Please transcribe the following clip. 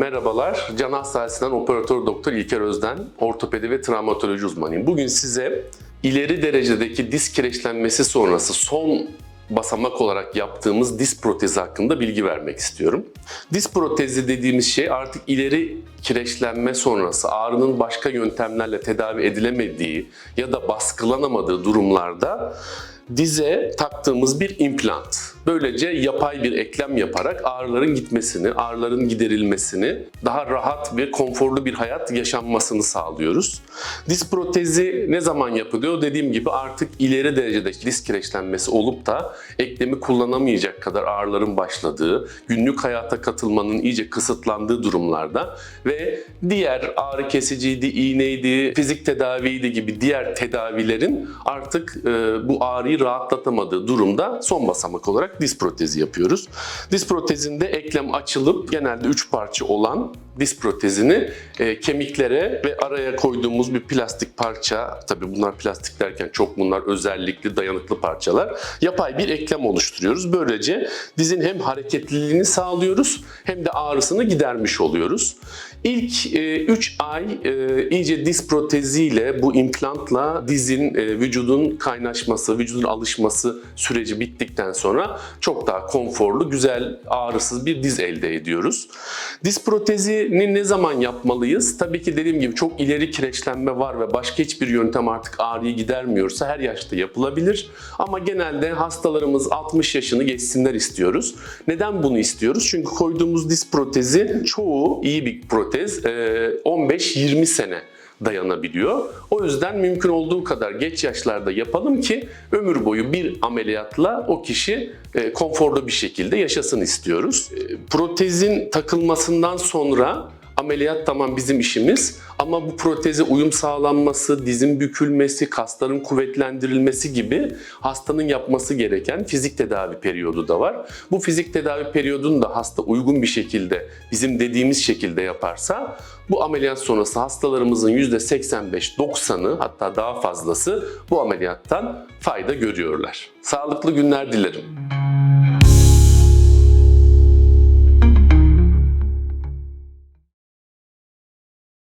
Merhabalar, Can Hastanesi'nden operatör doktor İlker Özden, ortopedi ve travmatoloji uzmanıyım. Bugün size ileri derecedeki disk kireçlenmesi sonrası son basamak olarak yaptığımız disk protezi hakkında bilgi vermek istiyorum. Disk protezi dediğimiz şey artık ileri kireçlenme sonrası ağrının başka yöntemlerle tedavi edilemediği ya da baskılanamadığı durumlarda dize taktığımız bir implant. Böylece yapay bir eklem yaparak ağrıların gitmesini, ağrıların giderilmesini, daha rahat ve konforlu bir hayat yaşanmasını sağlıyoruz. Disk protezi ne zaman yapılıyor? Dediğim gibi artık ileri derecedeki disk kireçlenmesi olup da eklemi kullanamayacak kadar ağrıların başladığı, günlük hayata katılmanın iyice kısıtlandığı durumlarda ve diğer ağrı kesiciydi, iğneydi, fizik tedaviydi gibi diğer tedavilerin artık e, bu ağrıyı rahatlatamadığı durumda son basamak olarak disk protezi yapıyoruz. Disk protezinde eklem açılıp genelde 3 parça olan disk protezini e, kemiklere ve araya koyduğumuz bir plastik parça, tabii bunlar plastik derken çok bunlar özellikli dayanıklı parçalar, yapay bir eklem oluşturuyoruz. Böylece dizin hem hareketliliğini sağlıyoruz hem de ağrısını gidermiş oluyoruz. İlk 3 ay e, iyice disk proteziyle bu implantla dizin e, vücudun kaynaşması, vücudun alışması süreci bittikten sonra çok daha konforlu, güzel, ağrısız bir diz elde ediyoruz. Disk protezini ne zaman yapmalıyız? Tabii ki dediğim gibi çok ileri kireçlenme var ve başka hiçbir yöntem artık ağrıyı gidermiyorsa her yaşta yapılabilir. Ama genelde hastalarımız 60 yaşını geçsinler istiyoruz. Neden bunu istiyoruz? Çünkü koyduğumuz disk protezi çoğu iyi bir protez e, 15-20 sene dayanabiliyor. O yüzden mümkün olduğu kadar geç yaşlarda yapalım ki ömür boyu bir ameliyatla o kişi e, konforlu bir şekilde yaşasın istiyoruz. E, Protezin takılmasından sonra ameliyat tamam bizim işimiz ama bu proteze uyum sağlanması, dizin bükülmesi, kasların kuvvetlendirilmesi gibi hastanın yapması gereken fizik tedavi periyodu da var. Bu fizik tedavi periyodunu da hasta uygun bir şekilde bizim dediğimiz şekilde yaparsa bu ameliyat sonrası hastalarımızın %85-90'ı hatta daha fazlası bu ameliyattan fayda görüyorlar. Sağlıklı günler dilerim.